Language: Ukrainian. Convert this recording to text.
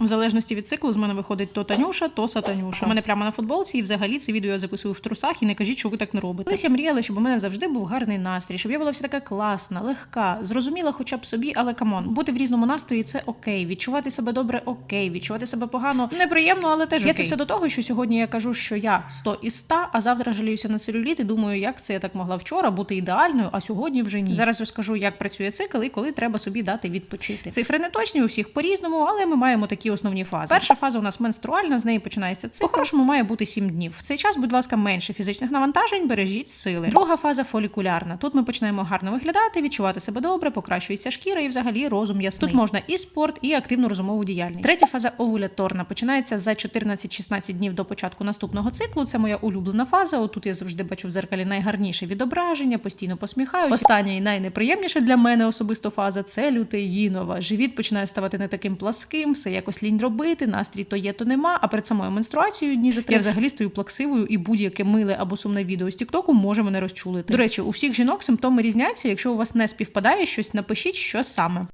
В залежності від циклу з мене виходить то Танюша, то Сатанюша. У мене прямо на футболці, і взагалі це відео я записую в трусах і не кажіть, що ви так не робите. Колись я мріяла, щоб у мене завжди був гарний настрій, щоб я була вся така класна, легка, зрозуміла хоча б собі, але камон, бути в різному настрої це окей. Відчувати себе добре, окей. Відчувати себе погано, неприємно, але теж окей. Я це все до того, що сьогодні я кажу, що я 100 із 100, а завтра жаліюся на целюліт і думаю, як це я так могла вчора бути ідеальною, а сьогодні вже ні. Зараз розкажу, як працює цикл і коли треба собі дати відпочити. Цифри не точні у всіх по-різному, але ми маємо такі основні фази. Перша фаза у нас менструальна, з неї починається цикл. По-хорошому має бути 7 днів. В цей час, будь ласка, менше фізичних навантажень, бережіть сили. Друга фаза фолікулярна. Тут ми починаємо гарно виглядати, відчувати себе добре, покращується шкіра і взагалі розум ясний. Тут можна і спорт, і активну розумову діяльність. Третя фаза овуляторна починається за 14-16 днів до початку наступного циклу. Це моя улюблена фаза. Отут я завжди бачу в зеркалі найгарніше відображення, постійно посміхаюся. Остання і найнеприємніша для мене особисто фаза це лютеїнова. Живіт починає ставати не таким пласким, все якось лінь робити, настрій то є, то нема. А перед самою менструацією дні за три я взагалі стою плаксивою, і будь-яке миле або сумне відео з Тіктоку може мене розчулити. До речі, у всіх жінок симптоми різняться. Якщо у вас не співпадає щось, напишіть, що саме.